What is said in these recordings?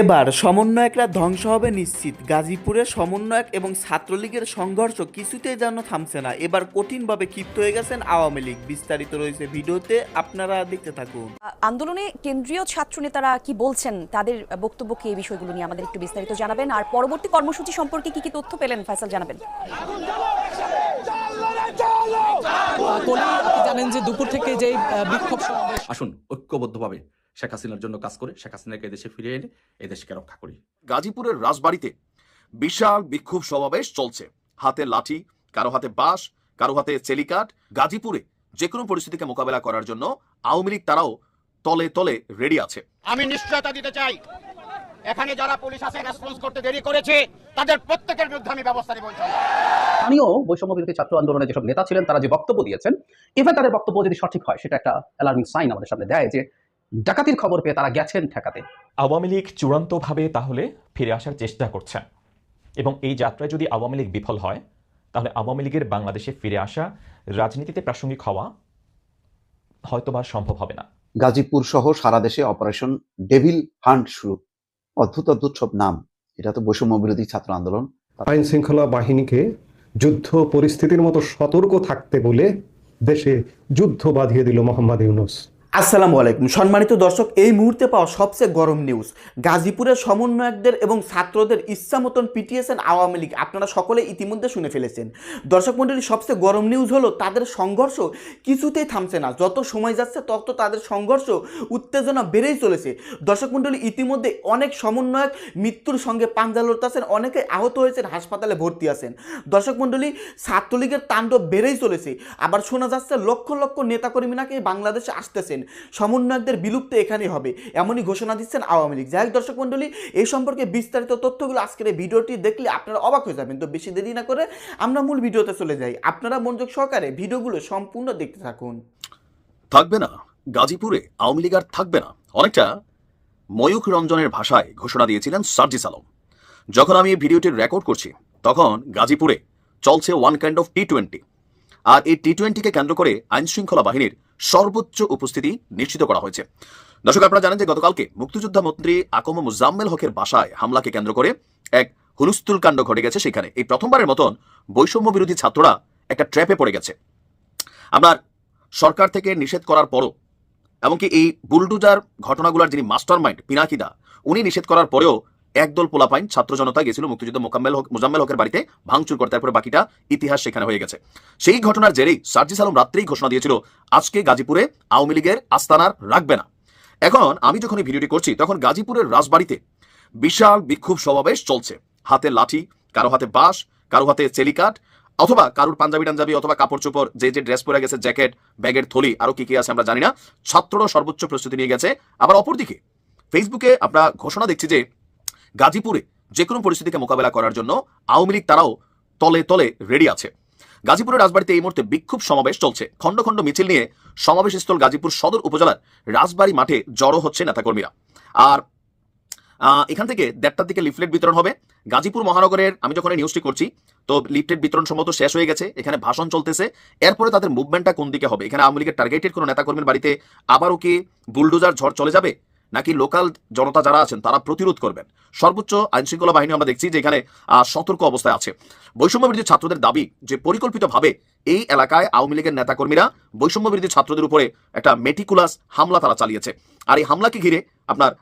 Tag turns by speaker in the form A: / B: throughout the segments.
A: এবার সমন্বয়করা ধ্বংস হবে নিশ্চিত। গাজীপুরের সমন্বয়ক এবং ছাত্রলীগের সংঘর্ষ কিছুতেই যেন থামছে না। এবার কঠিনভাবে ক্ষিপ্ত হয়ে গেছেন আওয়ামী লীগ। বিস্তারিত রয়েছে ভিডিওতে আপনারা দেখতে থাকুন।
B: আন্দোলনে কেন্দ্রীয় ছাত্র নেতারা কি বলছেন? তাদের বক্তব্য কি এই বিষয়গুলো নিয়ে আমাদের একটু বিস্তারিত জানাবেন? আর পরবর্তী কর্মসূচি সম্পর্কে কি কি তথ্য পেলেন? ফয়সাল জানাবেন।
C: জানেন যে দুপুর থেকে যে বিক্ষোভ সমাবেশ
D: আসুন ঐক্যবদ্ধভাবে শেখ হাসিনার জন্য কাজ করে শেখ হাসিনাকে এদেশে ফিরিয়ে এনে এদেশকে রক্ষা করি।
E: গাজীপুরের রাজবাড়িতে বিশাল বিক্ষোভ সমাবেশ চলছে। হাতে লাঠি কারও হাতে বাঁশ কারও হাতে চেলিকাট গাজীপুরে যে কোনো পরিস্থিতিকে মোকাবেলা করার জন্য আওয়ামী লীগ তারাও তলে তলে রেডি আছে।
F: আমি নিশ্চয়তা দিতে চাই। এখানে যারা পুলিশ আছে রেসপন্স করতে দেরি করেছে তাদের প্রত্যেকের বিরুদ্ধে আমি ব্যবস্থা নেব।
G: স্থানীয় বৈষম্য বিরোধী ছাত্র আন্দোলনের যেসব নেতা ছিলেন তারা যে বক্তব্য দিয়েছেন ইভেন তাদের বক্তব্য যদি সঠিক হয় সেটা একটা অ্যালার্মিং সাইন আমাদের সামনে দেয় যে ডাকাতির খবর পেয়ে তারা গেছেন ঠেকাতে।
H: আওয়ামী লীগ চূড়ান্তভাবে তাহলে ফিরে আসার চেষ্টা করছে। এবং এই যাত্রায় যদি আওয়ামী লীগ বিফল হয় তাহলে আওয়ামী লীগের বাংলাদেশে ফিরে আসা রাজনীতিতে প্রাসঙ্গিক হওয়া হয়তোবা সম্ভব হবে না।
I: গাজীপুর সহ সারা দেশে অপারেশন ডেভিল হান্ট শুরু। অদ্ভুত অদ্ভুত সব নাম। এটা তো বৈষম্য বিরোধী ছাত্র আন্দোলন।
J: আইন শৃঙ্খলা বাহিনীকে যুদ্ধ পরিস্থিতির মতো সতর্ক থাকতে বলে দেশে যুদ্ধ বাঁধিয়ে দিল মোহাম্মদ ইউনুস।
A: আসসালামু আলাইকুম। সম্মানিত দর্শক, এই মুহূর্তে পাওয়া সবচেয়ে গরম নিউজ গাজীপুরের সমন্বয়কদের এবং ছাত্রদের ইচ্ছা মতন পিটিয়েছেন আওয়ামী লীগ, আপনারা সকলে ইতিমধ্যে শুনে ফেলেছেন। দর্শক মণ্ডলী, সবচেয়ে গরম নিউজ হলো, তাদের সংঘর্ষ কিছুতেই থামছে না। যত সময় যাচ্ছে, তত তাদের সংঘর্ষ উত্তেজনা বেড়েই চলেছে। দর্শক মণ্ডলী, ইতিমধ্যে অনেক সমন্বয়ক মৃত্যুর সঙ্গে পাঞ্জা লড়তেছেন, অনেকে আহত হয়েছেন, হাসপাতালে ভর্তি আছেন। দর্শক মণ্ডলী, ছাত্রলীগের তাণ্ডব বেড়েই চলেছে। আবার শোনা যাচ্ছে, লক্ষ লক্ষ নেতাকর্মী নাকি বাংলাদেশে আসতেছেন। সমন্বয়কদের বিলুপ্ত এখানেই হবে। এমনই ঘোষণা দিচ্ছেন আওয়ামী লীগ। যাই দর্শক মণ্ডলী, এই সম্পর্কে বিস্তারিত তথ্যগুলো আজকের এই ভিডিওটি দেখলে আপনারা অবাক হয়ে যাবেন। তো বেশি দেরি না করে আমরা মূল ভিডিওতে চলে যাই। আপনারা মনোযোগ সহকারে ভিডিওগুলো সম্পূর্ণ দেখতে থাকুন।
E: থাকবে না। গাজীপুরে আওয়ামী লীগ আর থাকবে না। অনেকটা ময়ূখ রঞ্জনের ভাষায় ঘোষণা দিয়েছিলেন সার্জিস আলম। যখন আমি এই ভিডিওটি রেকর্ড করছি, তখন গাজীপুরে চলছে one kind of T twenty আর এই টি টোয়েন্টিকে কেন্দ্র করে আইন শৃঙ্খলা বাহিনীর সর্বোচ্চ উপস্থিতি নিশ্চিত করা হয়েছে। দর্শক, আপনারা জানেন যে গতকালকে মুক্তিযোদ্ধা মন্ত্রী আকম মুজাম্মেল হকের বাসায় হামলাকে কেন্দ্র করে এক হুলস্থুল কাণ্ড ঘটে গেছে সেখানে। এই প্রথমবারের মতন বৈষম্য বিরোধী ছাত্ররা একটা ট্র্যাপে পড়ে গেছে। আপনার সরকার থেকে নিষেধ করার পরও, এমনকি এই বুলডুজার ঘটনাগুলোর যিনি মাস্টার মাইন্ড পিনাকিদা, উনি নিষেধ করার পরেও একদল পোলাপাইন ছাত্র জনতা গেছিল মুক্তিযুদ্ধ মোকাম্মেল হক মুজাম্মেল হকের বাড়িতে, ভাঙচুর করতে তারপরে বাকিটা ইতিহাস সেখানে হয়ে গেছে। সেই ঘটনার জেরেই সার্জিস আলম রাত্রেই ঘোষণা দিয়েছিল, আজকে গাজীপুরে আওয়ামী লীগের আস্তানার রাখবে না। এখন আমি যখন এই ভিডিওটি করছি, তখন গাজীপুরের রাজবাড়িতে বিশাল বিক্ষোভ সমাবেশ চলছে। হাতে লাঠি, কারও হাতে বাঁশ, কারও হাতে চেলিকাট অথবা কারোর পাঞ্জাবি টাঞ্জাবি অথবা কাপড় চোপড়, যে যে ড্রেস পরে গেছে, জ্যাকেট, ব্যাগের থলি, আরও কি কি আছে আমরা জানি না। ছাত্ররা সর্বোচ্চ প্রস্তুতি নিয়ে গেছে। আবার অপরদিকে ফেসবুকে আমরা ঘোষণা দেখছি যে গাজীপুরে যে কোনো পরিস্থিতিকে মোকাবেলা করার জন্য আওয়ামী লীগ তারাও তলে তলে রেডি আছে। গাজীপুরের রাজবাড়িতে এই মুহূর্তে বিক্ষোভ সমাবেশ চলছে। খণ্ড খণ্ড মিছিল নিয়ে সমাবেশস্থল গাজীপুর সদর উপজেলার রাজবাড়ি মাঠে জড়ো হচ্ছে নেতাকর্মীরা। আর এখান থেকে দেড়টার দিকে লিফলেট বিতরণ হবে। গাজীপুর মহানগরের, আমি যখন নিউজটি করছি, তো লিফলেট বিতরণ সম্ভবত শেষ হয়ে গেছে। এখানে ভাষণ চলতেছে। এরপরে তাদের মুভমেন্টটা কোন দিকে হবে? এখানে আওয়ামী লীগের টার্গেটেড কোনো নেতাকর্মীর বাড়িতে আবারও কি বুলডোজার ঝড় চলে যাবে? নাকি লোকাল জনতা যারা আছেন তারা প্রতিরোধ করবেন? সর্বোচ্চ আইন শৃঙ্খলা বাহিনী আমরা দেখছি যে এখানে সতর্ক অবস্থায় আছে। বৈষম্য বিরোধী ছাত্রদের দাবি যে পরিকল্পিতভাবে এই এলাকায় আওয়ামী লীগের নেতাকর্মীরা বৈষম্য বিরোধী ছাত্রদের উপরে একটা মেটিকুলাস হামলা তারা চালিয়েছে। আর এই হামলাকে ঘিরে আপনার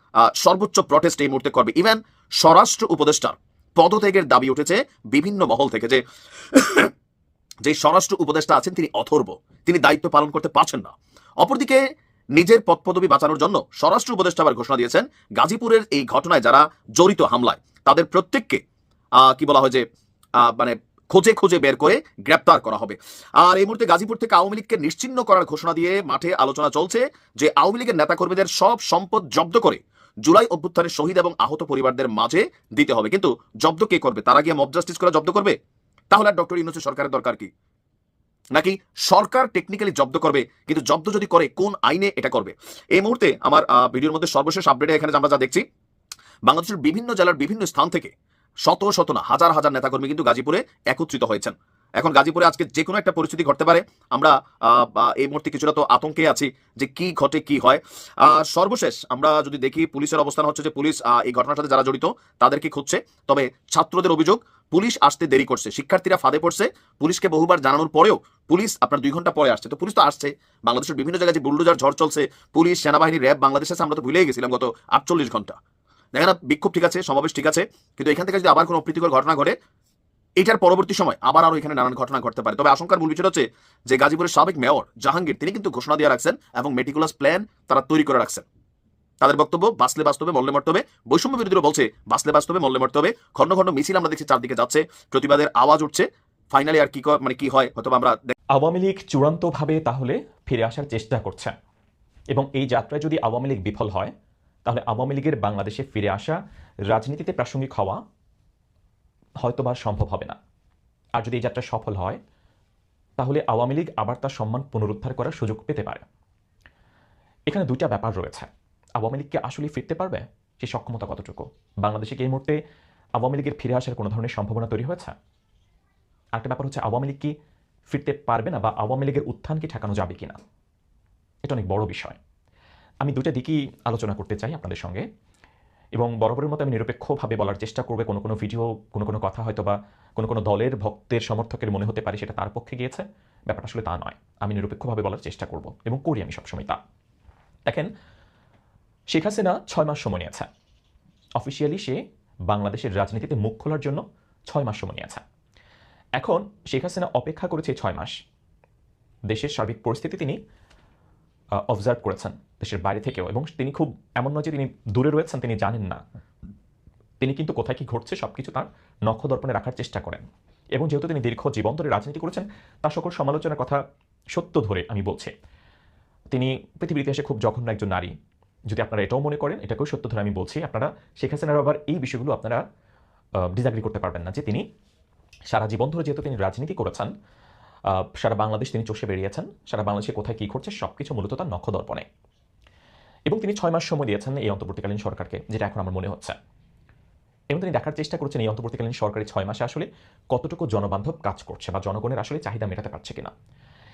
E: সর্বোচ্চ প্রটেস্ট এই মুহূর্তে করবে। ইভেন স্বরাষ্ট্র উপদেষ্টার পদত্যাগের দাবি উঠেছে বিভিন্ন মহল থেকে যে যে স্বরাষ্ট্র উপদেষ্টা আছেন তিনি অথর্ব। তিনি দায়িত্ব পালন করতে পারছেন না। অপরদিকে নিজের পদপদবি বাঁচানোর জন্য স্বরাষ্ট্র উপদেষ্টা আবার ঘোষণা দিয়েছেন, গাজীপুরের এই ঘটনায় যারা জড়িত হামলায়, তাদের প্রত্যেককে কি বলা হয় যে মানে খোঁজে খোঁজে বের করে গ্রেপ্তার করা হবে। আর এই মুহূর্তে গাজীপুর থেকে আওয়ামী লীগকে নিশ্চিন্ন করার ঘোষণা দিয়ে মাঠে আলোচনা চলছে যে, আওয়ামী লীগের নেতাকর্মীদের সব সম্পদ জব্দ করে জুলাই অভ্যুত্থানের শহীদ এবং আহত পরিবারদের মাঝে দিতে হবে। কিন্তু জব্দ কে করবে? তারা গিয়ে মব জাস্টিস করে জব্দ করবে? তাহলে আর ডক্টর ইউনুসের সরকারের দরকার কি? নাকি সরকার টেকনিক্যালি জব্দ করবে? কিন্তু জব্দ যদি করে, কোন আইনে এটা করবে? এই মুহূর্তে আমার ভিডিওর মধ্যে সর্বশেষ আপডেটে এখানে আমরা যা দেখছি, বাংলাদেশের বিভিন্ন জেলার বিভিন্ন স্থান থেকে শত শত না, হাজার হাজার নেতাকর্মী কিন্তু গাজীপুরে একত্রিত হয়েছেন। এখন গাজীপুরে আজকে যে কোনো একটা পরিস্থিতি ঘটতে পারে। আমরা এই মুহূর্তে কিছুটা তো আতঙ্কে আছি যে কি ঘটে, কি হয়। সর্বশেষ আমরা যদি দেখি পুলিশের অবস্থান হচ্ছে যে পুলিশ এই ঘটনার সাথে যারা জড়িত, তাদেরকে খুঁজছে। তবে ছাত্রদের অভিযোগ, পুলিশ আসতে দেরি করছে। শিক্ষার্থীরা ফাঁদে পড়ছে। পুলিশকে বহুবার জানানোর পরেও পুলিশ আপনার দুই ঘণ্টা পরে আসছে। তো পুলিশ তো আসছে। বাংলাদেশের বিভিন্ন জায়গায় যে বুলডোজার ঝড় চলছে, পুলিশ, সেনাবাহিনী, র্যাব বাংলাদেশে আছে আমরা তো ভুলেই গেছিলাম গত আটচল্লিশ ঘণ্টা। দেখেন বিক্ষোভ ঠিক আছে, সমাবেশ ঠিক আছে। কিন্তু এখান থেকে যদি আবার কোনো অপ্রীতিকর ঘটনা ঘটে এটার পরবর্তী সময় আবার আরও এখানে নানান ঘটনা ঘটতে পারে। তবে আশঙ্কার মূল বিষয় হচ্ছে যে গাজীপুরের সাবেক মেয়র জাহাঙ্গীর, তিনি কিন্তু ঘোষণা দিয়ে রাখছেন এবং মেটিকুলাস প্ল্যান তারা তৈরি করে রাখছেন। তাদের বক্তব্য, বাসলে বাস্তবে, মল্লে মরতে হবে বৈষম্য বিরোধীরা বলছে, বাসলে বাস্তবে, মল্লে মরতে হবে খন্ড খন্ড মিছিল আমরা দেখছি চারদিকে যাচ্ছে, প্রতিবাদের আওয়াজ উঠছে। ফাইনালি আর কি মানে কি হয় হয়তো আমরা
H: আওয়ামী লীগ চূড়ান্তভাবে তাহলে ফিরে আসার চেষ্টা করছে। এবং এই যাত্রায় যদি আওয়ামী লীগ বিফল হয়, তাহলে আওয়ামী লীগের বাংলাদেশে ফিরে আসা, রাজনীতিতে প্রাসঙ্গিক হওয়া হয়তো বা সম্ভব হবে না। আর যদি এই যাত্রা সফল হয়, তাহলে আওয়ামী লীগ আবার তার সম্মান পুনরুদ্ধার করার সুযোগ পেতে পারে। এখানে দুইটা ব্যাপার রয়েছে। আওয়ামী লীগকে আসলে ফিরতে পারবে সে সক্ষমতা কতটুকু? বাংলাদেশে কি এই মুহূর্তে আওয়ামী লীগের ফিরে আসার কোনো ধরনের সম্ভাবনা তৈরি হয়েছে? আরেকটা ব্যাপার হচ্ছে, আওয়ামী লীগ কি ফিরতে পারবে না বা আওয়ামী লীগের উত্থান কি ঠেকানো যাবে কি না এটা অনেক বড় বিষয়। আমি দুটা দিকই আলোচনা করতে চাই আপনাদের সঙ্গে। এবং বরাবরের মতো আমি নিরপেক্ষভাবে বলার চেষ্টা করবে, কোনো কোনো ভিডিও কোনো কোনো কথা হয়তো বা কোনো কোনো দলের ভক্তের, সমর্থকের মনে হতে পারে, সেটা তার পক্ষে গিয়েছে। ব্যাপারটা আসলে তা নয়। আমি নিরপেক্ষভাবে বলার চেষ্টা করব এবং করি আমি সবসময় তা। দেখেন, শেখ হাসিনা ছয় মাস সময় নিয়েছে। অফিসিয়ালি সে বাংলাদেশের রাজনীতিতে মুখ খোলার জন্য ছয় মাস সময় নিয়েছে। এখন শেখ হাসিনা অপেক্ষা করেছে ছয় মাস। দেশের সার্বিক পরিস্থিতি তিনি অবজার্ভ করেছেন দেশের বাইরে থেকেও। এবং তিনি খুব এমন নয় যে তিনি দূরে রয়েছেন, তিনি জানেন না। তিনি কিন্তু কোথায় কি ঘটছে, সবকিছু তার নক্ষদর্পণে রাখার চেষ্টা করেন। এবং যেহেতু তিনি দীর্ঘ জীবন ধরে রাজনীতি করেছেন তার সকল সমালোচনার কথা সত্য ধরে আমি বলছি। তিনি পৃথিবীর ইতিহাসে খুব জঘন্য একজন নারী। যদি আপনারা এটাও মনে করেন, এটাকেও সত্য ধরে আমি বলছি, আপনারা শেখ হাসিনার আবার এই বিষয়গুলো আপনারা ডিজাগ্রি করতে পারবেন না যে তিনি সারা জীবন ধরে যেহেতু তিনি রাজনীতি করেছেন সারা বাংলাদেশ তিনি চষে বেরিয়েছেন। সারা বাংলাদেশে কোথায় কী ঘটছে সব কিছু মূলত তার নক্ষদর্পণে এবং তিনি ছয় মাস সময় দিয়েছেন এই অন্তর্বর্তীকালীন সরকারকে, যেটা এখন আমার মনে হচ্ছে। এবং তিনি দেখার চেষ্টা করছেন এই অন্তর্বর্তীকালীন সরকারি ছয় মাসে আসলে কতটুকু জনবান্ধব কাজ করছে বা জনগণের আসলে চাহিদা মেটাতে পারছে কিনা।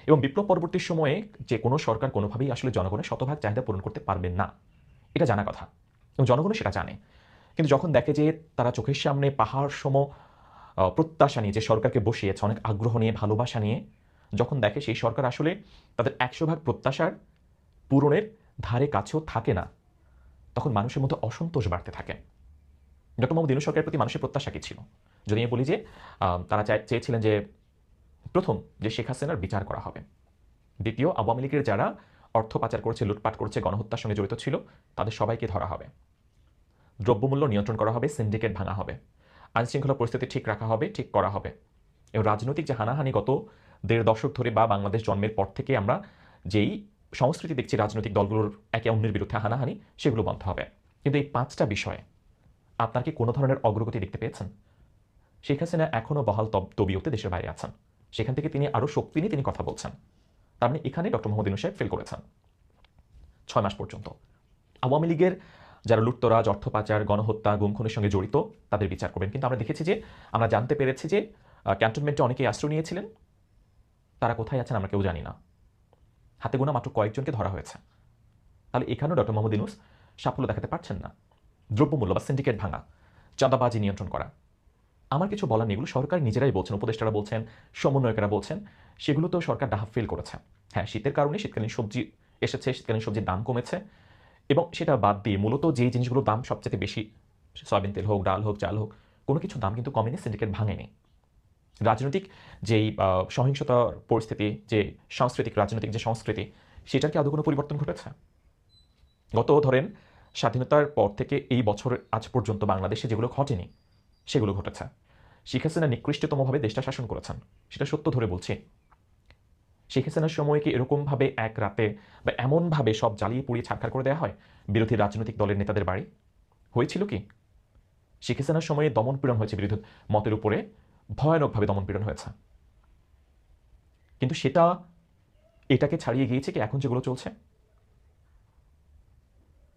H: এবং বিপ্লব পরবর্তী সময়ে যে কোনো সরকার কোনোভাবেই আসলে জনগণের শতভাগ চাহিদা পূরণ করতে পারবেন না। এটা জানা কথা। এবং জনগণও সেটা জানে। কিন্তু যখন দেখে যে তারা চোখের সামনে পাহাড় সম প্রত্যাশা নিয়ে, যে সরকারকে বসিয়েছে, অনেক আগ্রহ নিয়ে, ভালোবাসা নিয়ে, যখন দেখে সেই সরকার আসলে তাদের একশো ভাগ প্রত্যাশার পূরণের ধারে কাছেও থাকে না, তখন মানুষের মধ্যে অসন্তোষ বাড়তে থাকে। ডক্টর মোহাম্মদ ইউনুস সরকারের প্রতি মানুষের প্রত্যাশা কি ছিল? যদি আমি বলি যে তারা চেয়েছিলেন যে, প্রথম যে শেখ হাসিনার বিচার করা হবে। দ্বিতীয়, আওয়ামী লীগের যারা অর্থ পাচার করেছে, লুটপাট করেছে, গণহত্যার সঙ্গে জড়িত ছিল, তাদের সবাইকে ধরা হবে। দ্রব্যমূল্য নিয়ন্ত্রণ করা হবে, সিন্ডিকেট ভাঙা হবে। আইনশৃঙ্খলা পরিস্থিতি ঠিক রাখা হবে, ঠিক করা হবে। এবং রাজনৈতিক যে হানাহানি গত দেড় দশক ধরে বা বাংলাদেশ জন্মের পর থেকে আমরা যেই সংস্কৃতি দেখছি, রাজনৈতিক দলগুলোর একে অন্যের বিরুদ্ধে হানাহানি, সেগুলো বন্ধ হবে। কিন্তু এই পাঁচটা বিষয়ে আপনার কি কোনো ধরনের অগ্রগতি দেখতে পেয়েছেন? শেখ হাসিনা এখনও বহাল তব তবিয়তে দেশের বাইরে আছেন। সেখান থেকে তিনি আরও শক্তি নিয়ে তিনি কথা বলছেন। তার মানে এখানে ডক্টর মোহাম্মদ সাহেব ফেল করেছেন। ছয় মাস পর্যন্ত। আওয়ামী লীগের যারা লুটতরাজ অর্থ পাচার গণহত্যা, গুমখুনের সঙ্গে জড়িত, তাদের বিচার করবেন। কিন্তু আমরা দেখেছি যে, আমরা জানতে পেরেছি যে ক্যান্টনমেন্টে অনেকেই আশ্রয় নিয়েছিলেন। তারা কোথায় আছেন আমরা কেউ জানি না। হাতে গোনা মাত্র কয়েকজনকে ধরা হয়েছে। তাহলে এখানেও ডক্টর মোহাম্মদ ইউনুস সাফল্য দেখাতে পারছেন না। দ্রব্যমূল্য বা সিন্ডিকেট ভাঙা, চাঁদাবাজি নিয়ন্ত্রণ করা। আমার কিছু বলার নেই, এগুলো সরকার নিজেরাই বলছেন, উপদেষ্টারা বলছেন, সমন্বয়কেরা বলছেন, সেগুলো তো সরকার ডাহাফ ফেল করেছে। হ্যাঁ শীতের কারণে শীতকালীন সবজি এসেছে, শীতকালীন সবজির দাম কমেছে। এবং সেটা বাদ দিয়ে মূলত যেই জিনিসগুলোর দাম সবচেয়ে বেশি, সয়াবিন তেল হোক, ডাল হোক, চাল হোক, কোনো কিছু দাম কিন্তু কমেনি সিন্ডিকেট ভাঙেনি। রাজনৈতিক যেই সহিংসতার পরিস্থিতি, যে সাংস্কৃতিক, রাজনৈতিক যে সংস্কৃতি, সেটার কি আদৌ কোনো পরিবর্তন ঘটেছে? গত ধরেন স্বাধীনতার পর থেকে এই বছর আজ পর্যন্ত বাংলাদেশে যেগুলো ঘটেনি, সেগুলো ঘটেছে। শেখ হাসিনা নিকৃষ্টতমভাবে দেশটা শাসন করেছেন, সেটা সত্য ধরে বলছি। শেখ হাসিনার সময় কি এরকমভাবে এক রাতে বা এমনভাবে সব জ্বালিয়ে পুড়িয়ে ছাড়খাড় করে দেওয়া হয়? বিরোধী রাজনৈতিক দলের নেতাদের বাড়ি? হয়েছিল কি? শেখ হাসিনার সময়ে দমন পীড়ন হয়েছে বিরোধী মতের উপরে, ভয়ানকভাবে দমন পীড়ন হয়েছে। কিন্তু সেটা, এটাকে ছাড়িয়ে গিয়েছে কি এখন যেগুলো চলছে?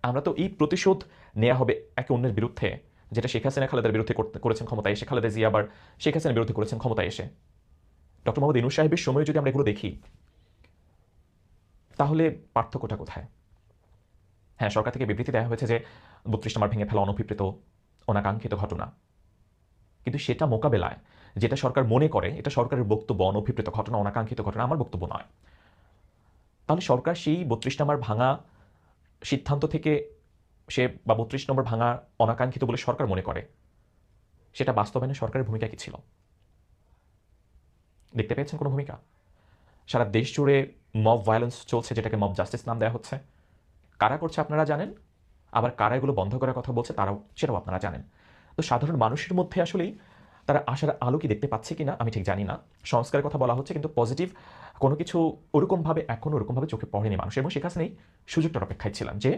H: আমরা তো এই প্রতিশোধ নেওয়া হবে একে অন্যের বিরুদ্ধে, যেটা শেখ হাসিনা খালেদার বিরুদ্ধে করেছেন ক্ষমতায় এসে, খালেদা জিয়া আবার শেখ হাসিনার বিরুদ্ধে করেছেন ক্ষমতায় এসে। ডক্টর মোহাম্মদ ইনু সাহেবের সময় যদি আমরা এগুলো দেখি, তাহলে পার্থক্যটা কোথায়? হ্যাঁ সরকার থেকে বিবৃতি দেওয়া হয়েছে যে বত্রিশ নম্বর ভেঙে ফেলা অনভিপ্রেত অনাকাঙ্ক্ষিত ঘটনা। কিন্তু সেটা মোকাবেলায় যেটা সরকার মনে করে, এটা সরকারের বক্তব্য অনভিপ্রেত ঘটনা, অনাকাঙ্ক্ষিত ঘটনা, আমার বক্তব্য নয়। তাহলে সরকার সেই বত্রিশ নম্বর ভাঙা সিদ্ধান্ত থেকে সে বা বত্রিশ নম্বর ভাঙা অনাকাঙ্ক্ষিত বলে সরকার মনে করে, সেটা বাস্তবায়নে সরকারের ভূমিকা কি ছিল? দেখতে পেয়েছেন কোনো ভূমিকা? সারা দেশ জুড়ে মব ভায়োলেন্স চলছে, যেটাকে মব জাস্টিস নাম দেওয়া হচ্ছে। কারা করছে আপনারা জানেন? আবার কারা এগুলো বন্ধ করার কথা বলছে, তারাও, সেটাও আপনারা জানেন। তো সাধারণ মানুষের মধ্যে আসলেই তারা আশার আলো কি দেখতে পাচ্ছে কি না আমি ঠিক জানি না। সংস্কারের কথা বলা হচ্ছে, কিন্তু পজিটিভ কোনো কিছু ওরকমভাবে, এখন ওরকমভাবে চোখে পড়েনি মানুষ। এবং শেখ হাসিনাই সুযোগটার অপেক্ষায় ছিলাম যে,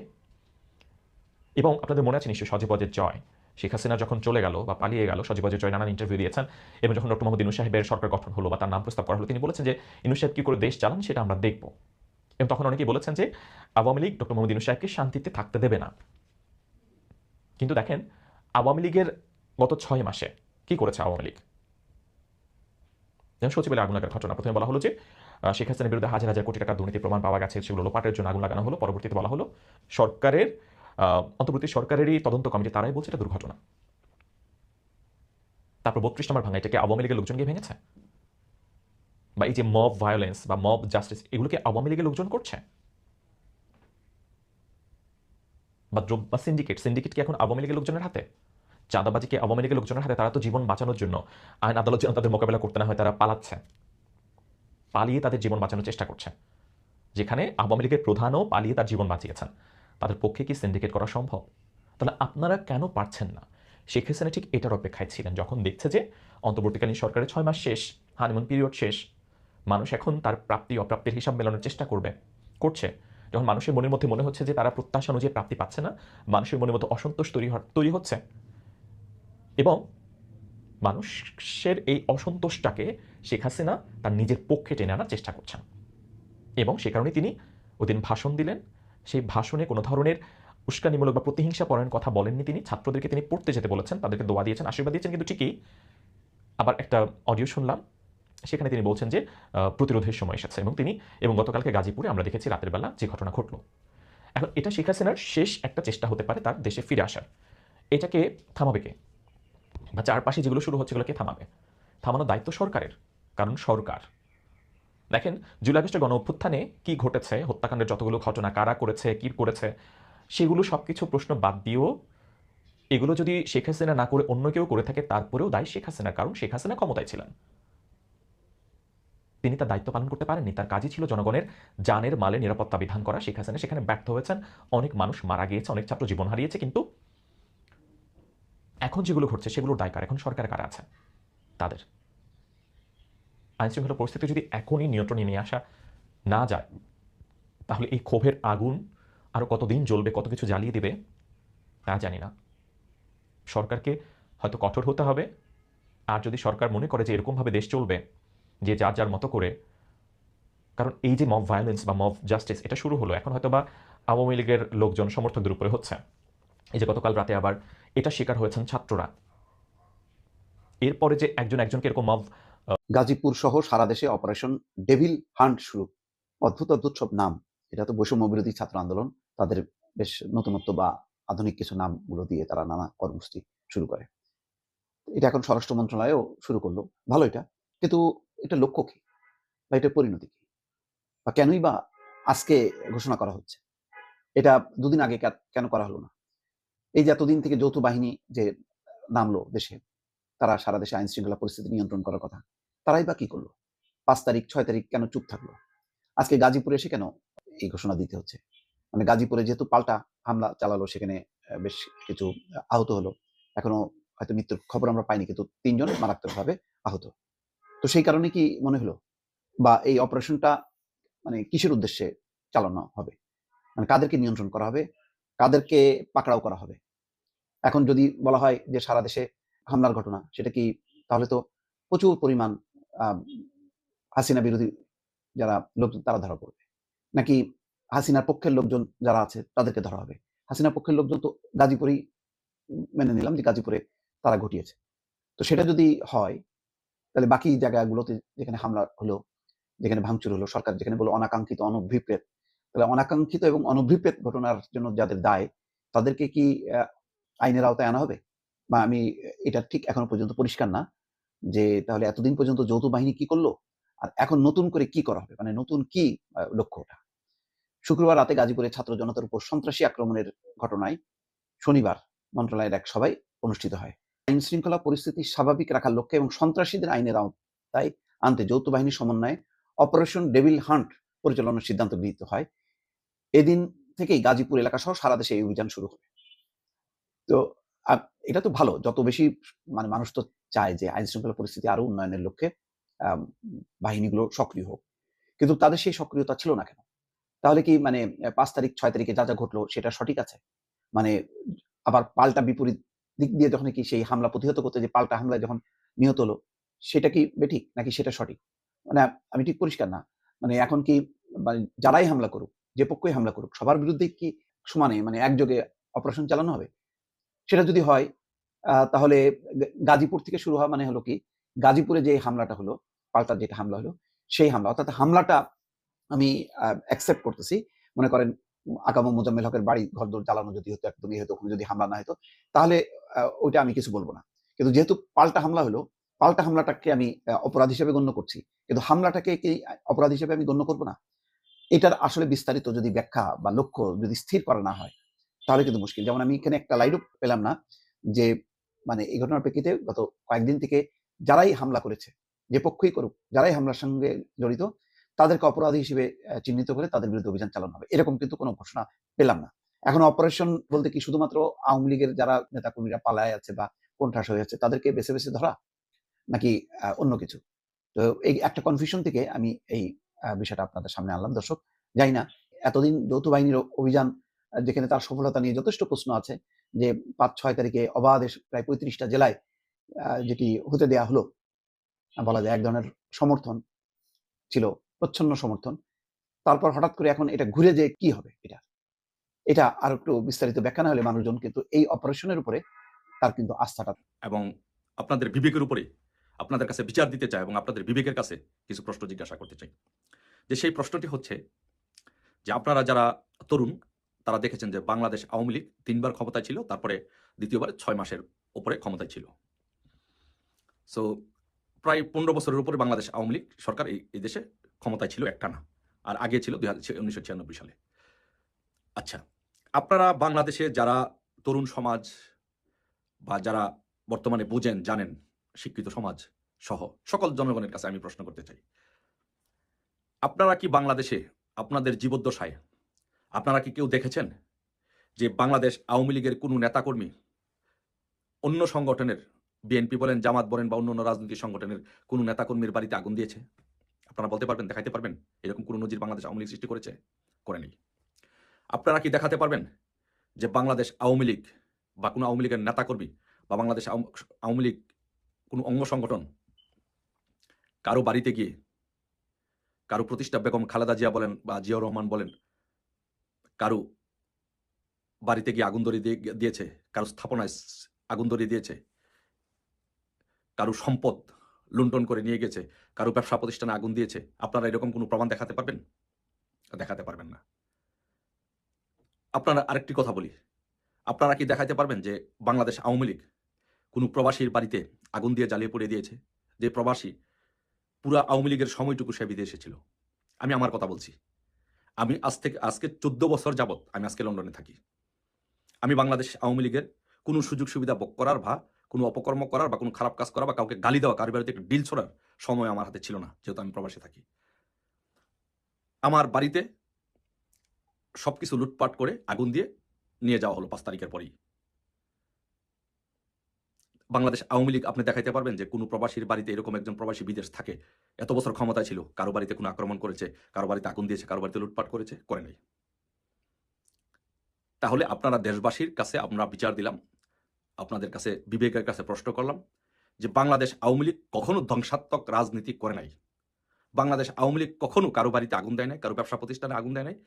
H: এবং আপনাদের মনে আছে নিশ্চয়ই সজীবজের জয় শেখ হাসিনা যখন চলে গেল বা পালিয়ে গেল সজীবজের জয় নানান ইন্টারভিউ দিয়েছেন। এবং যখন ডক্টর মোহাম্মদ ইনু সাহেবের সরকার গঠন হলো বা তার নাম প্রস্তাব করা হলো, তিনি বলেছেন যে, ইনু সাহেব কী করে দেশ চালান সেটা আমরা দেখব। এবং তখন অনেকেই বলেছেন যে, আওয়ামী লীগ ডক্টর মোহাম্মদ ইনু সাহেবকে শান্তিতে থাকতে দেবে না। কিন্তু দেখেন, আওয়ামী লীগের গত ছয় মাসে কি করেছে আওয়ামী লীগ? যেমন সচিবের আগুন লাগার ঘটনা। প্রথমে বলা হলো যে শেখ হাসিনার বিরুদ্ধে হাজার হাজার কোটি টাকা দুর্নীতি প্রমাণ পাওয়া গেছে, সেগুলো লোপাটের জন্য আগুন লাগানো হলো। পরবর্তীতে বলা হলো, সরকারের অন্তর্বর্তী সরকারেরই তদন্ত কমিটি তারাই বলছে এটা দুর্ঘটনা। তারপর বত্রিশ নম্বর ভাঙা, এটাকে আওয়ামী লীগের লোকজন গিয়ে ভেঙেছে? বা এই যে মব ভায়োলেন্স বা মব জাস্টিস এগুলোকে আওয়ামী লীগের লোকজন করছে? বা দ্রব্য বা সিন্ডিকেট সিন্ডিকেট কি এখন আওয়ামী লীগের লোকজনের হাতে? চাঁদাবাজি কি আওয়ামী লীগের লোকজনের হাতে, তারা তো জীবন বাঁচানোর জন্য আইন আদালত যেন তাদের মোকাবেলা করতে না হয়, তারা পালাচ্ছে। পালিয়ে তাদের জীবন বাঁচানোর চেষ্টা করছে। যেখানে আওয়ামী লীগের প্রধানও পালিয়ে তার জীবন বাঁচিয়েছেন। তাদের পক্ষে কি সিন্ডিকেট করা সম্ভব? তাহলে আপনারা কেন পারছেন না? শেখ হাসিনা ঠিক এটার অপেক্ষায় ছিলেন যখন দেখছে যে অন্তর্বর্তীকালীন সরকারের ছয় মাস শেষ হানিমুন পিরিয়ড শেষ। মানুষ এখন তার প্রাপ্তি, অপ্রাপ্তির হিসাব মেলানোর চেষ্টা করবে, করছে। যখন মানুষের মনের মধ্যে মনে হচ্ছে যে তারা প্রত্যাশা অনুযায়ী প্রাপ্তি পাচ্ছে না, মানুষের মনের মধ্যে অসন্তোষ তৈরি তৈরি হচ্ছে। এবং মানুষের এই অসন্তোষটাকে শেখ হাসিনা তার নিজের পক্ষে টেনে আনার চেষ্টা করছেন। এবং সে কারণে তিনি ওদিন ভাষণ দিলেন সেই ভাষণে কোনো ধরনের উস্কানিমূলক বা প্রতিহিংসা পরায়ণ কথা বলেননি তিনি। ছাত্রদেরকে তিনি পড়তে যেতে বলেছেন, তাদেরকে দোয়া দিয়েছেন, আশীর্বাদ দিয়েছেন। কিন্তু ঠিকই আবার একটা অডিও শুনলাম, সেখানে তিনি বলছেন যে প্রতিরোধের সময় এসেছে এবং তিনি এবং গতকালকে গাজীপুরে আমরা দেখেছি রাতের বেলা যে ঘটনা ঘটলো। এখন এটা শেখ হাসিনার শেষ একটা চেষ্টা হতে পারে তার দেশে ফিরে আসার। এটাকে থামাবে কে? বা চারপাশে যেগুলো শুরু হচ্ছে এগুলোকে থামাবে? থামানোর দায়িত্ব সরকারের, কারণ সরকার। দেখেন, জুলাই আগস্টের গণ অভ্যুত্থানে কি ঘটেছে, হত্যাকাণ্ডের যতগুলো ঘটনা, কারা করেছে, কি করেছে, সেগুলো সব কিছু প্রশ্ন বাদ দিয়েও এগুলো যদি শেখ হাসিনা না করে অন্য কেউ করে থাকে, তারপরেও দায় শেখ হাসিনা, কারণ শেখ হাসিনা ক্ষমতায় ছিলেন। তিনি তার দায়িত্ব পালন করতে পারেননি, তার কাজই ছিল জনগণের জানের মালে নিরাপত্তা বিধান করা। শেখ হাসিনা সেখানে ব্যর্থ হয়েছেন, অনেক মানুষ মারা গিয়েছে, অনেক ছাত্র জীবন হারিয়েছে, কিন্তু এখন যেগুলো ঘটছে, সেগুলোর দায় কার এখন সরকার কারা আছে? তাদের। আইন শৃঙ্খলা পরিস্থিতি যদি এখনই নিয়ন্ত্রণে নিয়ে আসা না যায়, তাহলে এই ক্ষোভের আগুন আরও কতদিন জ্বলবে, কত কিছু জ্বালিয়ে দেবে, তা জানি না। সরকারকে হয়তো কঠোর হতে হবে, আর যদি সরকার মনে করে যে এরকমভাবে দেশ চলবে, যে যার যার মতো করে, কারণ এই যে মব ভায়োলেন্স বা মব জাস্টিস এটা শুরু হলো, এখন হয়তো বা আওয়ামী লীগের লোকজন সমর্থকদের উপরে হচ্ছে। এই যে গতকাল রাতে আবার এটা শিকার হয়েছেন ছাত্ররা। এরপরে যে একজন একজনকে এরকম মব
I: গাজীপুর সহ সারা দেশে অপারেশন ডেভিল হান্ট শুরু। অদ্ভুত অদ্ভুত সব নাম। এটা তো বৈষম্য বিরোধী ছাত্র আন্দোলন। তাদের বেশ নতুনত্ব বা আধুনিক কিছু নামগুলো দিয়ে তারা নানা কর্মসূচি শুরু করে। এটা এখন স্বরাষ্ট্র মন্ত্রণালয়ও শুরু করল। ভালো এটা। কিন্তু এটা লক্ষ্য কি? বা এটার পরিণতি কি? বা কেনই বা আজকে ঘোষণা করা হচ্ছে? এটা দুদিন আগে কেন করা হলো না? এই যে এতদিন থেকে যৌথ বাহিনী যে নামলো দেশে তারা সারা দেশে আইন শৃঙ্খলা পরিস্থিতি নিয়ন্ত্রণ করার কথা। তারাই বা কি করল? পাঁচ তারিখ, ছয় তারিখ কেন চুপ থাকল? আজকে গাজীপুরে এসে কেন এই ঘোষণা দিতে হচ্ছে? মানে গাজীপুরে যেহেতু পাল্টা হামলা চালালো, সেখানে বেশ কিছু আহত হলো। এখনও হয়তো মৃত্যুর খবর আমরা পাইনি, কিন্তু তিনজন মারাত্মকভাবে আহত। তো সেই কারণে কি মনে হলো? বা এই অপারেশনটা মানে কিসের উদ্দেশ্যে চালানো হবে? মানে কাদেরকে নিয়ন্ত্রণ করা হবে? কাদেরকে পাকড়াও করা হবে? এখন যদি বলা হয় যে সারা দেশে হামলার ঘটনা, সেটা কি তাহলে তো প্রচুর পরিমাণ হাসিনা বিরোধী যারা লোকজন তারা ধরা পড়বে। নাকি হাসিনার পক্ষের লোকজন যারা আছে, তাদেরকে ধরা হবে? হাসিনার পক্ষের লোকজন তো গাজীপুরেই মেনে নিলাম যে গাজীপুরে তারা ঘটিয়েছে। তো সেটা যদি হয়, তাহলে বাকি জায়গাগুলোতে যেখানে হামলা হলো, যেখানে ভাঙচুর হলো, সরকার যেখানে বলো অনাকাঙ্ক্ষিত, অনভিপ্রেত, তাহলে অনাকাঙ্ক্ষিত এবং অনভিপ্রেত ঘটনার জন্য যাদের দায়, তাদেরকে কি আইনের আওতায় আনা হবে? বা আমি এটা ঠিক এখনও পর্যন্ত পরিষ্কার না যে তাহলে এতদিন পর্যন্ত যৌথ বাহিনী কি করল? আর এখন নতুন করে কি করা হবে? মানে নতুন কি আহ, লক্ষ্যটা শুক্রবার রাতে গাজীপুরে ছাত্র জনতার উপর সন্ত্রাসী আক্রমণের ঘটনায় শনিবার মন্ত্রণালয়ের এক সভায় অনুষ্ঠিত হয়। আইন শৃঙ্খলা পরিস্থিতি স্বাভাবিক রাখার লক্ষ্যে এবং সন্ত্রাসীদের আইনের আওতায় আনতে যৌথ বাহিনীর সমন্বয়ে অপারেশন ডেভিল হান্ট পরিচালনার সিদ্ধান্ত গৃহীত হয়। এদিন থেকেই গাজীপুর এলাকা সহ সারা দেশে এই অভিযান শুরু হবে। তো এটা তো ভালো, যত বেশি মানে মানুষ তো চায় যে আইন শৃঙ্খলা পরিস্থিতি আরও উন্নয়নের লক্ষ্যে বাহিনীগুলো সক্রিয় হোক। কিন্তু তাদের সেই সক্রিয়তা ছিল না কেন? তাহলে কি মানে পাঁচ তারিখ, ছয় তারিখে যা যা ঘটলো সেটা সঠিক আছে? মানে আবার পাল্টা বিপরীত দিক দিয়ে যখন কি সেই হামলা প্রতিহত করতে যে পাল্টা হামলায় যখন নিহত হলো, সেটা কি বেঠিক নাকি সেটা সঠিক? মানে আমি ঠিক পরিষ্কার না। মানে এখন কি মানে যারাই হামলা করুক, যে পক্ষই হামলা করুক, সবার বিরুদ্ধে কি সমানে মানে একযোগে অপারেশন চালানো হবে? সেটা যদি হয় তাহলে গাজীপুর থেকে শুরু হওয়া মানে হলো কি? গাজীপুরে যে হামলাটা হলো পাল্টা যেটা হামলা হলো, সেই হামলা। অর্থাৎ হামলাটা আমি অ্যাকসেপ্ট করতেছি। মনে করেন আকাম মোজাম্মেল হকের বাড়ি ঘরদোর জ্বালানো যদি হতো একদমই হতো, ওখানে যদি হামলা না হতো, তাহলে ওইটা আমি কিছু বলব না। কিন্তু যেহেতু পাল্টা হামলা হলো, পাল্টা হামলাটাকে আমি অপরাধ হিসেবে গণ্য করছি। কিন্তু হামলাটাকে কি, অপরাধ হিসেবে আমি গণ্য করব না? এটার আসলে বিস্তারিত যদি ব্যাখ্যা বা লক্ষ্য যদি স্থির করা না হয় তাহলে কিন্তু মুশকিল। যেমন আমি এখানে একটা লাইটও পেলাম না যে মানে এই ঘটনার প্রেক্ষিতে গত কয়েকদিন থেকে যারাই হামলা করেছে, যে পক্ষই করুক, যারাই হামলার সঙ্গে জড়িত, তাদেরকে অপরাধী হিসেবে চিহ্নিত করে তাদের বিরুদ্ধে অভিযান চালানো হবে। এরকম কিন্তু কোনো ঘোষণা পেলাম না। এখন অপারেশন বলতে কি শুধুমাত্র আওয়ামী লীগের যারা নেতাকর্মীরা পালায় আছে বা কোণঠাস হয়ে যাচ্ছে তাদেরকে বেছে বেছে ধরা নাকি অন্য কিছু? তো এই একটা কনফিউশন থেকে আমি এই বিষয়টা আপনাদের সামনে আনলাম। দর্শক, জানি না, এতদিন যৌথ বাহিনীর অভিযান যেখানে তার সফলতা নিয়ে যথেষ্ট প্রশ্ন আছে যে পাঁচ, ছয় তারিখে অবাধে প্রায় পঁয়ত্রিশটা জেলায় যেটি হতে দেয়া হলো, বলা যায় এক ধরনের সমর্থন ছিল, প্রচ্ছন্ন সমর্থন। তারপর হঠাৎ করে এখন এটা ঘুরে যে কি হবে এটা? এটা আর একটু বিস্তারিত ব্যাখ্যা না হলে মানুষজন কিন্তু এই অপারেশনের উপরে তার কিন্তু আস্থাটা
D: এবং আপনাদের বিবেকের উপরে আপনাদের কাছে বিচার দিতে চাই এবং আপনাদের বিবেকের কাছে কিছু প্রশ্ন জিজ্ঞাসা করতে চাই। যে সেই প্রশ্নটি হচ্ছে যে আপনারা যারা তরুণ তারা দেখেছেন যে বাংলাদেশ আওয়ামী লীগ তিনবার ক্ষমতায় ছিল, তারপরে দ্বিতীয়বার ছয় মাসের উপরে ক্ষমতায় ছিল। সো প্রায় পনেরো বছরের উপরে বাংলাদেশ আওয়ামী লীগ সরকার এই দেশে ক্ষমতায় ছিল একটানা। আর আগে ছিল দুই হাজার সালে। আচ্ছা আপনারা বাংলাদেশে যারা তরুণ সমাজ বা যারা বর্তমানে বোঝেন, জানেন, শিক্ষিত সমাজ সহ সকল জনগণের কাছে আমি প্রশ্ন করতে চাই। আপনারা কি বাংলাদেশে আপনাদের জীবদ্দশায় আপনারা কি কেউ দেখেছেন যে বাংলাদেশ আওয়ামী লীগের কোনো নেতাকর্মী অন্য সংগঠনের বিএনপি বলেন, জামাত বলেন বা অন্য অন্য রাজনৈতিক সংগঠনের কোনো নেতাকর্মীর বাড়িতে আগুন দিয়েছে? আপনারা বলতে পারবেন, দেখাইতে পারবেন, এরকম কোনো নজির বাংলাদেশ আওয়ামী লীগ সৃষ্টি করেছে? করেনি। আপনারা কি দেখাতে পারবেন যে বাংলাদেশ আওয়ামী লীগ বা কোনো আওয়ামী লীগের নেতাকর্মী বা বাংলাদেশ আওয়ামী লীগ কোনো অঙ্গ সংগঠন কারও বাড়িতে গিয়ে, কারও প্রতিষ্ঠা বেগম খালেদা জিয়া বলেন বা জিয়াউর রহমান বলেন কারও বাড়িতে গিয়ে আগুন ধরিয়ে দিয়ে- দিয়েছে, কারও স্থাপনায় আগুন ধরিয়ে দিয়েছে, কারও সম্পদ লুণ্ঠন করে নিয়ে গেছে, কারও ব্যবসা প্রতিষ্ঠানে আগুন দিয়েছে, আপনারা এরকম কোনো প্রমাণ দেখাতে পারবেন? দেখাতে পারবেন না। আপনারা আরেকটি কথা বলি। আপনারা কি দেখাতে পারবেন যে বাংলাদেশ আওয়ামী লীগ কোনো প্রবাসীর বাড়িতে আগুন দিয়ে জ্বালিয়ে পুড়িয়ে দিয়েছে? যে প্রবাসী পুরা আওয়ামী লীগের সময়টুকু সে বিদেশে ছিল। আমি আমার কথা বলছি। আমি আজ থেকে, আজকে চোদ্দ বছর যাবৎ আমি আজকে লন্ডনে থাকি। আমি বাংলাদেশ আওয়ামী লীগের কোনো সুযোগ সুবিধা করার বা কোনো অপকর্ম করার বা কোনো খারাপ কাজ করা বা কাউকে গালি দেওয়া, কারও বাড়িতে একটা ডিল ছড়ার সময় আমার হাতে ছিল না, যেহেতু আমি প্রবাসে থাকি। আমার বাড়িতে সব কিছু লুটপাট করে আগুন দিয়ে নিয়ে যাওয়া হলো পাঁচ তারিখের পরেই। বাংলাদেশ আওয়ামী লীগ, আপনি দেখাইতে পারবেন যে কোনো প্রবাসীর বাড়িতে এরকম একজন প্রবাসী বিদেশ থাকে। এত বছর ক্ষমতায় ছিল, কারও বাড়িতে কোনো আক্রমণ করেছে, কারও বাড়িতে আগুন দিয়েছে, কারও বাড়িতে লুটপাট করেছে, করে নাই। তাহলে আপনারা দেশবাসীর কাছে আমরা বিচার দিলাম, আপনাদের কাছে, বিবেকের কাছে প্রশ্ন করলাম যে বাংলাদেশ আওয়ামী লীগ কখনো ধ্বংসাত্মক রাজনীতি করে নাই। বাংলাদেশ আওয়ামী লীগ কখনো কারও বাড়িতে আগুন দেয় নাই, কারও ব্যবসা প্রতিষ্ঠানে আগুন দেয় নাই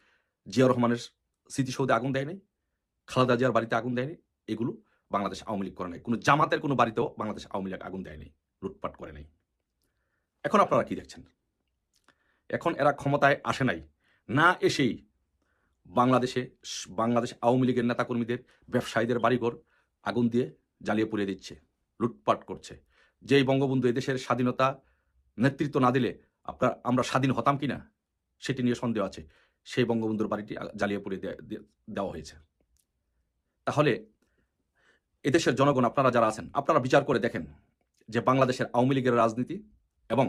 D: জিয়া রহমানের স্মৃতিসৌধে আগুন দেয় নাই, খালেদা জিয়ার বাড়িতে আগুন দেয়নি এগুলো বাংলাদেশ আওয়ামী লীগ করে নাই। কোনো জামাতের কোনো বাড়িতেও বাংলাদেশ আওয়ামী লীগ আগুন দেয়নি লুটপাট করে নাই। এখন আপনারা কি দেখছেন? এখন এরা ক্ষমতায় আসে নাই, না এসেই বাংলাদেশে বাংলাদেশ আওয়ামী লীগের নেতাকর্মীদের, ব্যবসায়ীদের বাড়িঘর আগুন দিয়ে জ্বালিয়ে পুড়িয়ে দিচ্ছে, লুটপাট করছে। যেই বঙ্গবন্ধু এদেশের স্বাধীনতা নেতৃত্ব না দিলে আপনার, আমরা স্বাধীন হতাম কিনা, সেটি নিয়ে সন্দেহ আছে। সেই বঙ্গবন্ধুর বাড়িটি জ্বালিয়ে পুড়িয়ে দেওয়া হয়েছে। তাহলে এদেশের জনগণ, আপনারা যারা আছেন, আপনারা বিচার করে দেখেন যে বাংলাদেশের আওয়ামী লীগের রাজনীতি এবং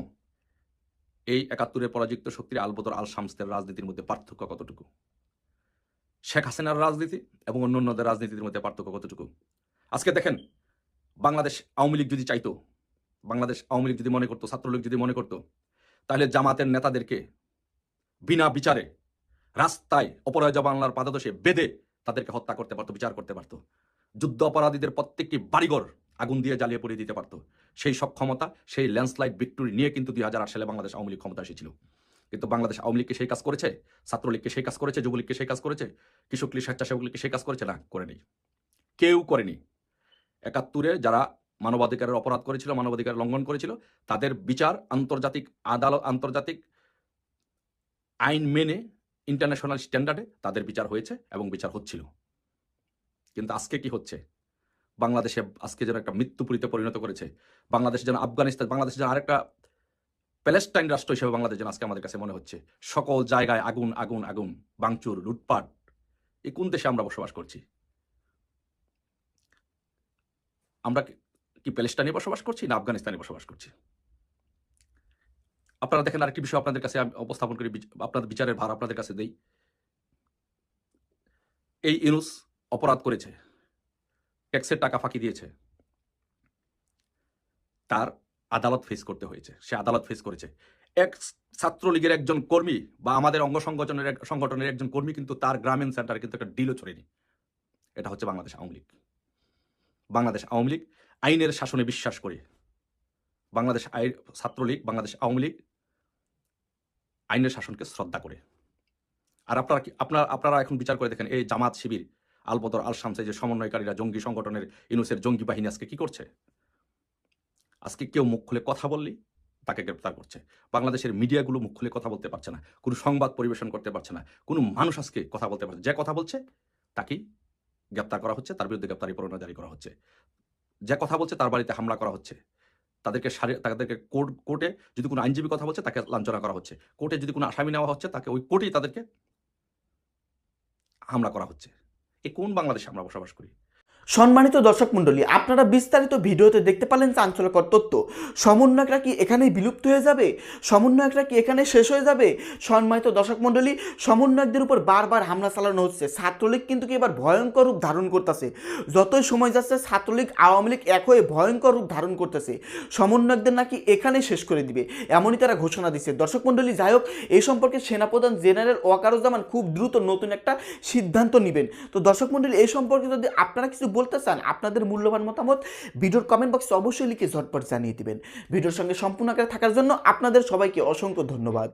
D: এই একাত্তরের পরাজিত শক্তির আলবদর আল শামসদের রাজনীতির মধ্যে পার্থক্য কতটুকু? শেখ হাসিনার রাজনীতি এবং অন্য অন্যদের রাজনীতির মধ্যে পার্থক্য কতটুকু? আজকে দেখেন, বাংলাদেশ আওয়ামী লীগ যদি চাইতো, বাংলাদেশ আওয়ামী লীগ যদি মনে করতো, ছাত্রলীগ যদি মনে করতো, তাহলে জামাতের নেতাদেরকে বিনা বিচারে রাস্তায় অপরাজয় বাংলার পাদদোষে বেঁধে তাদেরকে হত্যা করতে পারতো, বিচার করতে পারতো। যুদ্ধ অপরাধীদের প্রত্যেকটি বাড়িঘর আগুন দিয়ে জ্বালিয়ে পড়িয়ে দিতে পারতো। সেই সক্ষমতা সেই ল্যান্ডস্লাইড ভিক্টোরি নিয়ে কিন্তু দুই হাজার আট সালে বাংলাদেশ আওয়ামী লীগ ক্ষমতা এসেছিল। কিন্তু বাংলাদেশ আওয়ামী লীগকে সেই কাজ করেছে? ছাত্রলীগকে সেই কাজ করেছে? যুবলীগকে সেই কাজ করেছে? কৃষক লীগ স্বেচ্ছাসেবক লীগকে সেই কাজ করেছে? না, করেনি। কেউ করেনি। একাত্তরে যারা মানবাধিকারের অপরাধ করেছিল, মানবাধিকার লঙ্ঘন করেছিল, তাদের বিচার আন্তর্জাতিক আদালত, আন্তর্জাতিক আইন মেনে ইন্টারন্যাশনাল স্ট্যান্ডার্ডে তাদের বিচার হয়েছে এবং বিচার হচ্ছিল। কিন্তু আজকে কি হচ্ছে? বাংলাদেশে আজকে যেন একটা মৃত্যুপুরীতে পরিণত করেছে। বাংলাদেশ যেন আফগানিস্তান, বাংলাদেশ যেন আরেকটা প্যালেস্টাইন রাষ্ট্র হিসেবে বাংলাদেশ যেন আজকে আমাদের কাছে মনে হচ্ছে। সকল জায়গায় আগুন আগুন আগুন বাংচুর লুটপাট, এই কোন দেশে আমরা বসবাস করছি? আমরা কি- প্যালেস্টাইনে বসবাস করছি না আফগানিস্তানে বসবাস করছি? আপনারা দেখেন আরেকটি বিষয় আপনাদের কাছে উপস্থাপন করি, আপনাদের বিচারের ভার আপনাদের কাছে দেই। এই ইনুস অপরাধ করেছে। ট্যাক্সের টাকা ফাঁকি দিয়েছে। তার আদালত ফেস করতে হয়েছে। সে আদালত ফেস করেছে। এক ছাত্রলীগের একজন কর্মী বা আমাদের অঙ্গ সংগঠনের সংগঠনের একজন কর্মী কিন্তু তার গ্রামীণ সেন্টারে কিন্তু একটা ডিলও ছড়েনি। এটা হচ্ছে বাংলাদেশ আওয়ামী লীগ। বাংলাদেশ আওয়ামী লীগ আইনের শাসনে বিশ্বাস করে। বাংলাদেশ আই, ছাত্রলীগ, বাংলাদেশ আওয়ামী লীগ আইনের শাসনকে শ্রদ্ধা করে। আর আপনারা কি, আপনারা আপনারা এখন বিচার করে দেখেন, এই জামাত শিবির আলবদর আল শামসে যে সমন্বয়কারীরা জঙ্গি সংগঠনের ইনুসের জঙ্গি বাহিনী আজকে কি করছে? আজকে কেউ মুখ খুলে কথা বললি তাকে গ্রেপ্তার করছে। বাংলাদেশের মিডিয়াগুলো মুখ খুলে কথা বলতে পারছে না, কোনো সংবাদ পরিবেশন করতে পারছে না, কোনো মানুষ আজকে কথা বলতে পারছে যে কথা বলছে, তাকেই গ্রেপ্তার করা হচ্ছে, তার বিরুদ্ধে গ্রেপ্তারি পরোয়ানা জারি করা হচ্ছে। যে কথা বলছে, তার বাড়িতে হামলা করা হচ্ছে। তাদেরকে সারি- তাদেরকে কোর্ট কোর্টে যদি কোনো আইনজীবী কথা বলছে, তাকে লাঞ্ছনা করা হচ্ছে। কোর্টে যদি কোনো আসামি নেওয়া হচ্ছে, তাকে ওই কোর্টেই তাদেরকে হামলা করা হচ্ছে। এ কোন বাংলাদেশে আমরা বসবাস করি?
A: সম্মানিত দর্শক মণ্ডলী, আপনারা বিস্তারিত ভিডিওতে দেখতে পারলেন চাঞ্চল্যকর তথ্য। সমন্বয়করা কি এখানেই বিলুপ্ত হয়ে যাবে? সমন্বয়করা কি এখানে শেষ হয়ে যাবে? সম্মানিত দর্শক মণ্ডলী, সমন্বয়কদের উপর বারবার হামলা চালানো হচ্ছে। ছাত্রলীগ কিন্তু কি এবার ভয়ঙ্কর রূপ ধারণ করতেছে। যতই সময় যাচ্ছে, ছাত্রলীগ আওয়ামী লীগ এক হয়ে ভয়ঙ্কর রূপ ধারণ করতেছে। সমন্বয়কদের নাকি এখানে শেষ করে দিবে, এমনই তারা ঘোষণা দিচ্ছে। দর্শক মণ্ডলী, যাই হোক, এই সম্পর্কে সেনাপ্রধান জেনারেল ওয়াকারুজ্জামান খুব দ্রুত নতুন একটা সিদ্ধান্ত নেবেন। তো দর্শক মণ্ডলী, এই সম্পর্কে যদি আপনারা কিছু বলতে চান আপনাদের মূল্যবান মতামত ভিডিওর কমেন্ট বক্সে অবশ্যই লিখে ঝটপট জানিয়ে দেবেন। ভিডিওর সঙ্গে সম্পূর্ণ আকারে থাকার জন্য আপনাদের সবাইকে অসংখ্য ধন্যবাদ।